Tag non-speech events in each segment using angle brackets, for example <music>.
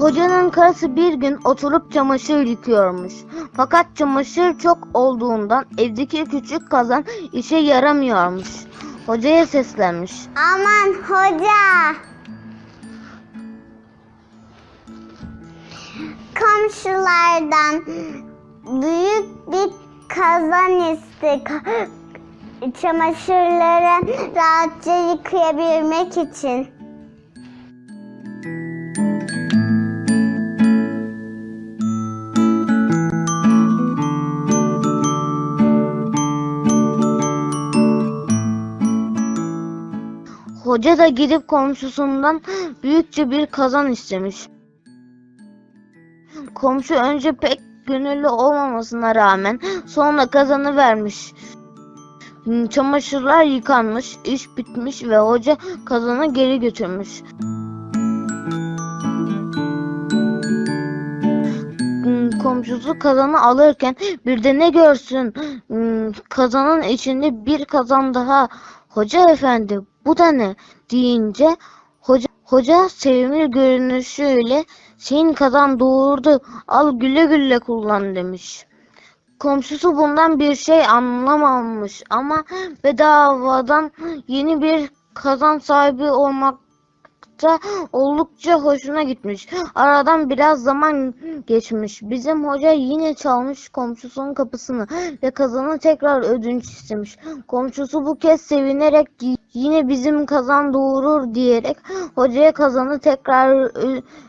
Hocanın karısı bir gün oturup çamaşır yıkıyormuş. Fakat çamaşır çok olduğundan evdeki küçük kazan işe yaramıyormuş. Hocaya seslenmiş. Aman hoca. Komşulardan büyük bir kazan iste. Ka- Çamaşırları rahatça yıkayabilmek için. Hoca da gidip komşusundan büyükçe bir kazan istemiş. Komşu önce pek gönüllü olmamasına rağmen sonra kazanı vermiş. Çamaşırlar yıkanmış, iş bitmiş ve hoca kazanı geri götürmüş. Komşusu kazanı alırken bir de ne görsün Hmm, kazanın içinde bir kazan daha. Hoca efendi bu da ne deyince hoca, hoca sevimli görünüşüyle senin kazan doğurdu al güle güle kullan demiş. Komşusu bundan bir şey anlamamış ama bedavadan yeni bir kazan sahibi olmakta oldukça hoşuna gitmiş. Aradan biraz zaman geçmiş. Bizim hoca yine çalmış komşusunun kapısını ve kazanı tekrar ödünç istemiş. Komşusu bu kez sevinerek yine bizim kazan doğurur diyerek hocaya kazanı tekrar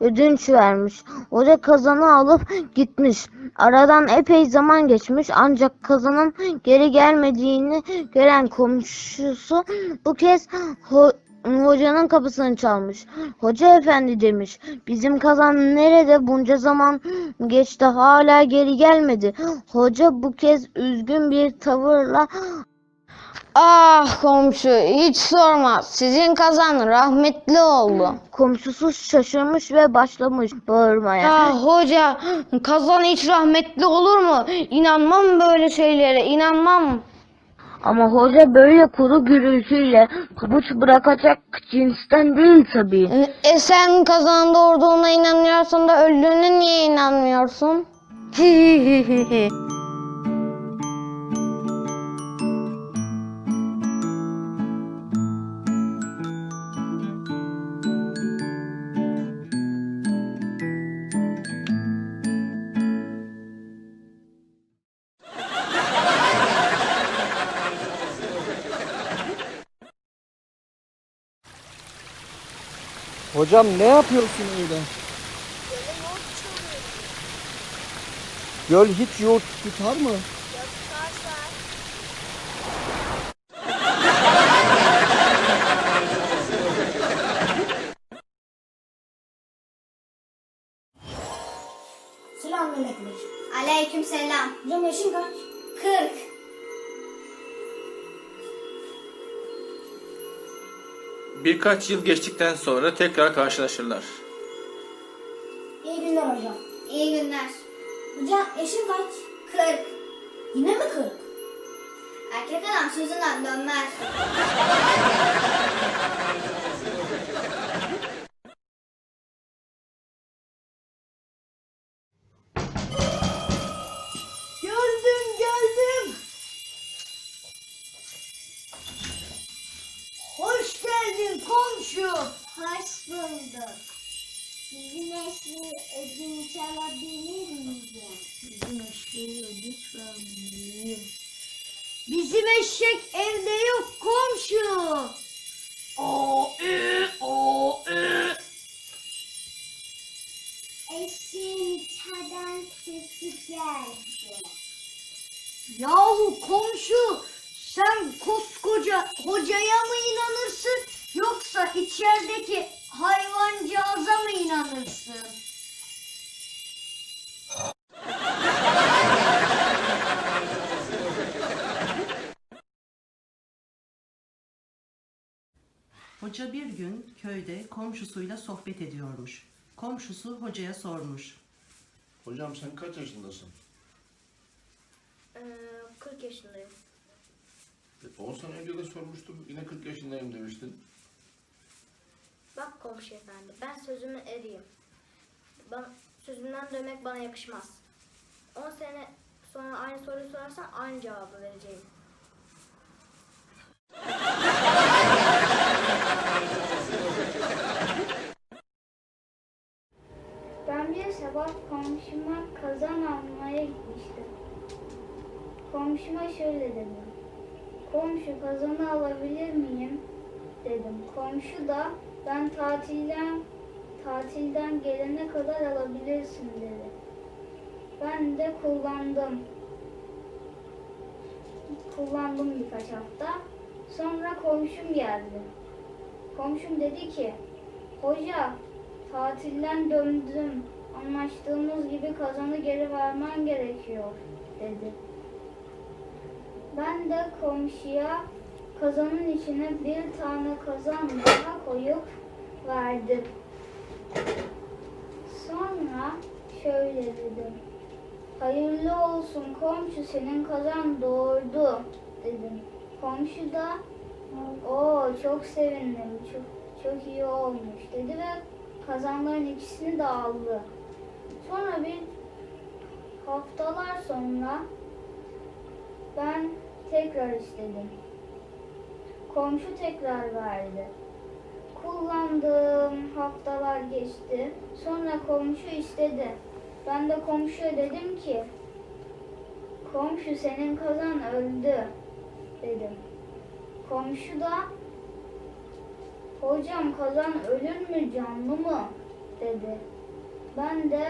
ödünç vermiş. Hoca kazanı alıp gitmiş. Aradan epey zaman geçmiş ancak kazanın geri gelmediğini gören komşusu bu kez ho- hocanın kapısını çalmış. Hoca efendi demiş. Bizim kazan nerede? Bunca zaman geçti hala geri gelmedi. Hoca bu kez üzgün bir tavırla Ah komşu hiç sorma. Sizin kazan rahmetli oldu. komşusu şaşırmış ve başlamış bağırmaya. Ah hoca kazan hiç rahmetli olur mu? İnanmam böyle şeylere inanmam. Ama hoca böyle kuru gürültüyle pabuç bırakacak cinsten değil tabii. E sen kazan doğurduğuna inanıyorsun da öldüğüne niye inanmıyorsun? <laughs> Hocam ne yapıyorsun öyle? Göl hiç yoğurt tutar mı? Selamünaleyküm. Aleyküm selam. Hocam yaşın kaç? Birkaç yıl geçtikten sonra tekrar karşılaşırlar. İyi günler hocam. İyi günler. Hocam yaşın kaç? 40. Yine mi 40? Erkek adam sözünden dönmez. <laughs> Bizim eşek evde yok komşu. O ü o ü. Eşin çadan sesi geldi. Yahu komşu sen koskoca hocaya mı inanırsın yoksa içerideki hayvancağıza mı inanırsın? Hoca bir gün köyde komşusuyla sohbet ediyormuş. Komşusu hocaya sormuş. Hocam sen kaç yaşındasın? 40 yaşındayım. 10 sene önce de sormuştum. Yine 40 yaşındayım demiştin. Bak komşu efendi ben sözümü eriyim. Bana, sözümden dönmek bana yakışmaz. 10 sene sonra aynı soruyu sorarsan aynı cevabı vereceğim. <laughs> Ben bir sabah komşuma kazan almaya gitmiştim. Komşuma şöyle dedim. Komşu kazanı alabilir miyim? Dedim. Komşu da ben tatilden tatilden gelene kadar alabilirsin dedi. Ben de kullandım. Kullandım birkaç hafta. Sonra komşum geldi. Komşum dedi ki, Hoca tatilden döndüm. Anlaştığımız gibi kazanı geri vermen gerekiyor dedi. Ben de komşuya kazanın içine bir tane kazan daha koyup verdim. Sonra şöyle dedim. Hayırlı olsun komşu senin kazan doğurdu dedim. Komşu da o çok sevindim çok çok iyi olmuş dedi ve kazanların ikisini de aldı. Sonra bir haftalar sonra ben tekrar istedim. Komşu tekrar verdi. Kullandığım haftalar geçti. Sonra komşu istedi. Ben de komşuya dedim ki komşu senin kazan öldü dedim. Komşu da hocam kazan ölür mü canlı mı dedi. Ben de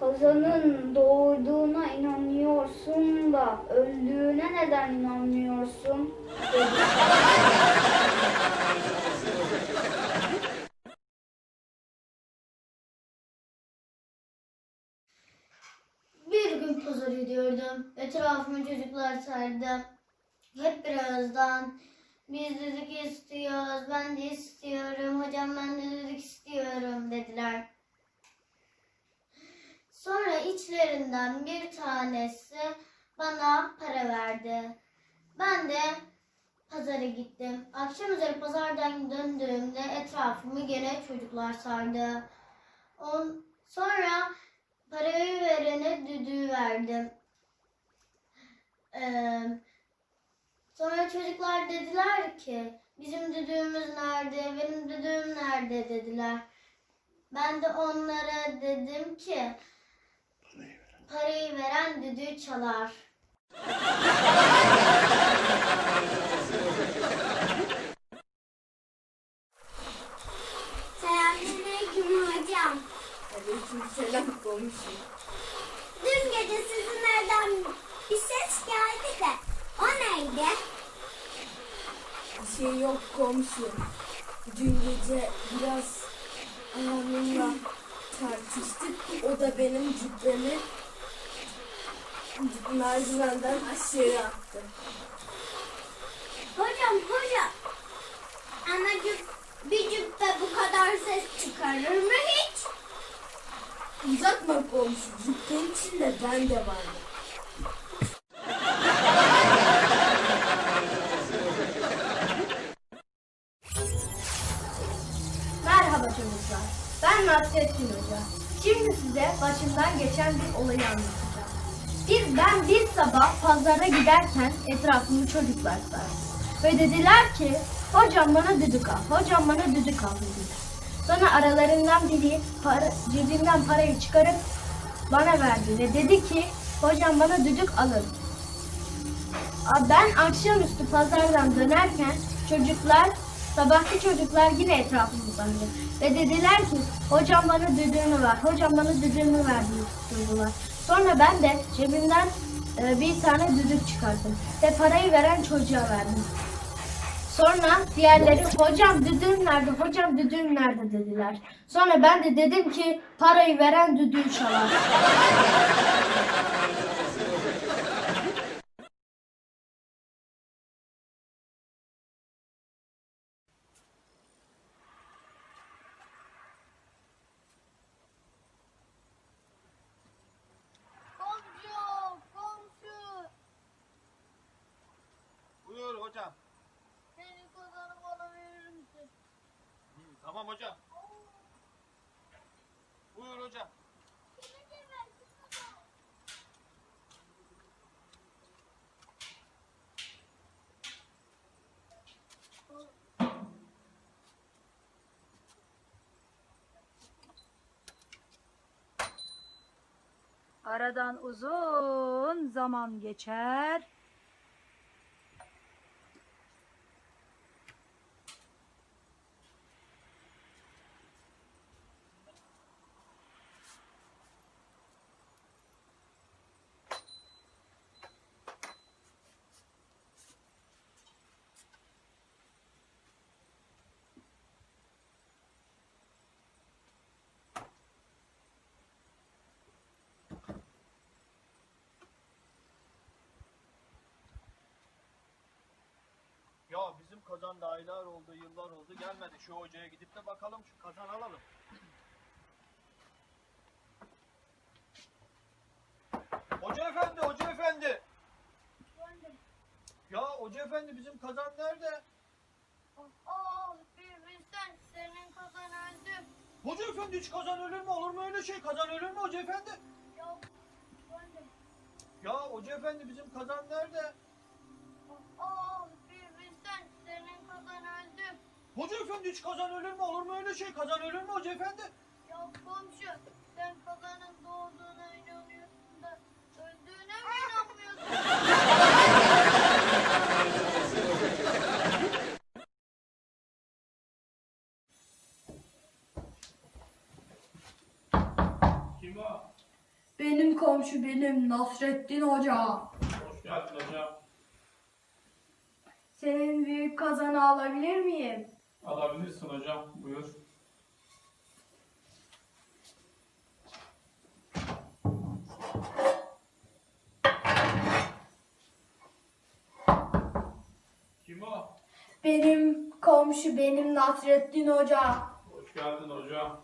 kazanın doğurduğuna inanıyorsun da öldüğüne neden inanmıyorsun. Bir gün pazar gidiyordum. Etrafımı çocuklar sardı. Hep birazdan. Biz düdük istiyoruz, ben de istiyorum, hocam ben de düdük istiyorum dediler. Sonra içlerinden bir tanesi bana para verdi. Ben de pazara gittim. Akşam üzeri pazardan döndüğümde etrafımı gene çocuklar sardı. On, sonra Parayı verene düdüğü verdim. Ee, sonra çocuklar dediler ki bizim düdüğümüz nerede, benim düdüğüm nerede dediler. Ben de onlara dedim ki parayı veren düdüğü çalar. Selamünaleyküm hocam. Selam komşu. Dün gece sizin evden bir ses geldi de o neydi? Bir şey yok komşu. Dün gece biraz anamla tartıştık. O da benim cübbemi merdivenden aşağı attı. Hocam hocam. Anacık bir cübbe bu kadar ses çıkarır mı hiç? Uzatma komşu. Cübbenin içinde ben de varım. Merhaba çocuklar. Ben Nasrettin Hoca. Şimdi size başımdan geçen bir olayı anlatacağım. Ben bir sabah pazara giderken etrafımı çocuklar sardı. Ve dediler ki hocam bana düdük al, hocam bana düdük al dediler. Sonra aralarından biri para, cebinden parayı çıkarıp bana verdi ve dedi ki hocam bana düdük alın. Ben akşamüstü pazardan dönerken çocuklar, sabahki çocuklar yine etrafımızdandı. Ve dediler ki hocam bana düdüğünü ver, hocam bana düdüğünü ver diye. Sonra ben de cebimden e, bir tane düdük çıkardım ve parayı veren çocuğa verdim. Sonra diğerleri hocam düdüğün nerede, hocam düdüğün nerede dediler. Sonra ben de dedim ki parayı veren düdüğü çalar. Hocam. Senin kazanı bana verir misin? Tamam hocam. Buyur hocam. Aradan uzun zaman geçer. Ya bizim kazan da aylar oldu, yıllar oldu gelmedi. Şu hocaya gidip de bakalım şu kazan alalım. Hoca efendi, hoca efendi. Ya hoca efendi bizim kazan nerede? Oh bir bilsen senin kazan öldü. Hoca efendi hiç kazan ölür mü? Olur mu öyle şey? Kazan ölür mü hoca efendi? Yok efendim. Ya hoca efendi bizim kazan nerede? Hoca efendi hiç kazan ölür mü? Olur mu öyle şey? Kazan ölür mü hoca efendi? Yok komşu sen kazanın doğduğuna inanıyorsun da öldüğüne mi inanmıyorsun? Kim o? Benim komşu benim Nasrettin Hoca. Hoş geldin hocam. Senin büyük kazanı alabilir miyim? Alabilirsin hocam. Buyur. Kim o? Benim komşu benim Nasrettin Hoca. Hoş geldin hocam.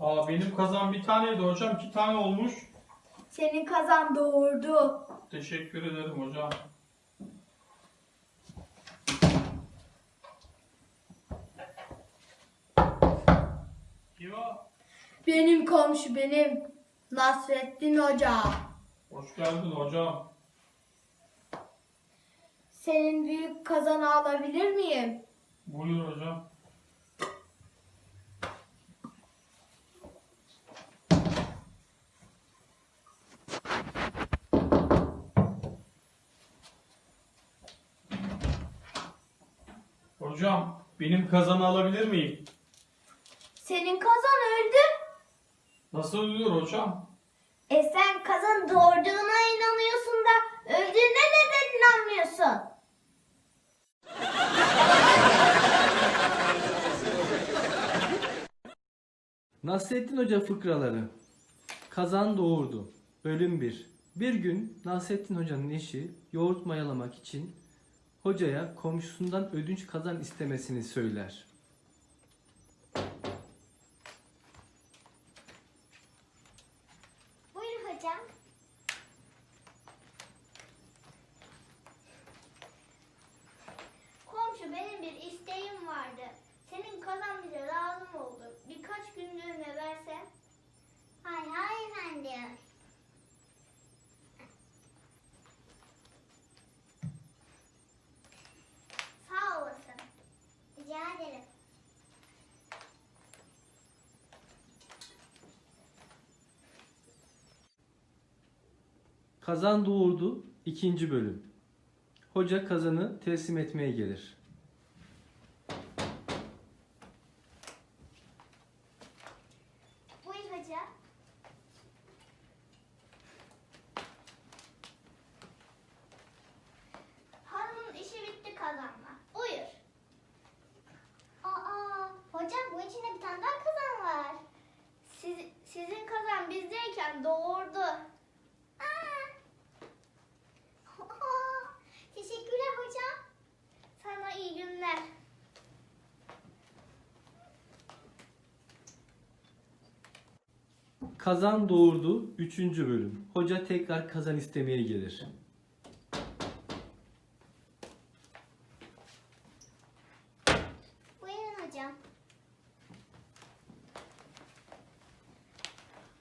Aa benim kazan bir taneydi hocam. iki tane olmuş. Senin kazan doğurdu. Teşekkür ederim hocam. Kim o? Benim komşu benim Nasrettin Hoca. Hoş geldin hocam. Senin büyük kazanı alabilir miyim? Buyur hocam. Hocam benim kazanı alabilir miyim? Senin kazan öldü. Nasıl oluyor hocam? E sen kazan doğurduğuna inanıyorsun da öldüğüne neden inanmıyorsun? Nasrettin Hoca fıkraları. Kazan doğurdu. Bölüm 1. Bir gün Nasrettin Hoca'nın eşi yoğurt mayalamak için hocaya komşusundan ödünç kazan istemesini söyler. Buyur hocam. Komşu benim bir isteğim vardı. Senin kazan bize lazım oldu. Birkaç günlüğüne versen. Hay hay efendim. Sağ olasın. Rica ederim. Kazan doğurdu. ikinci bölüm. Hoca kazanı teslim etmeye gelir. Kazan doğurdu 3. bölüm. Hoca tekrar kazan istemeye gelir. Buyurun hocam.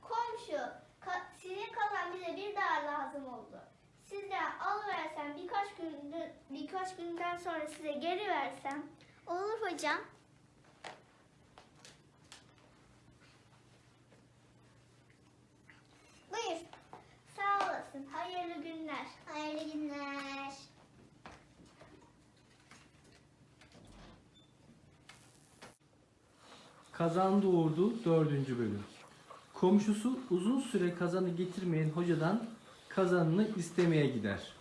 Komşu, ka sizin kazan bize bir daha lazım oldu. Sizden alıversem birkaç günden, birkaç günden sonra size geri versem. Olur hocam. olsun. Hayırlı günler. Hayırlı günler. Kazan doğurdu 4. bölüm. Komşusu uzun süre kazanı getirmeyen hocadan kazanını istemeye gider.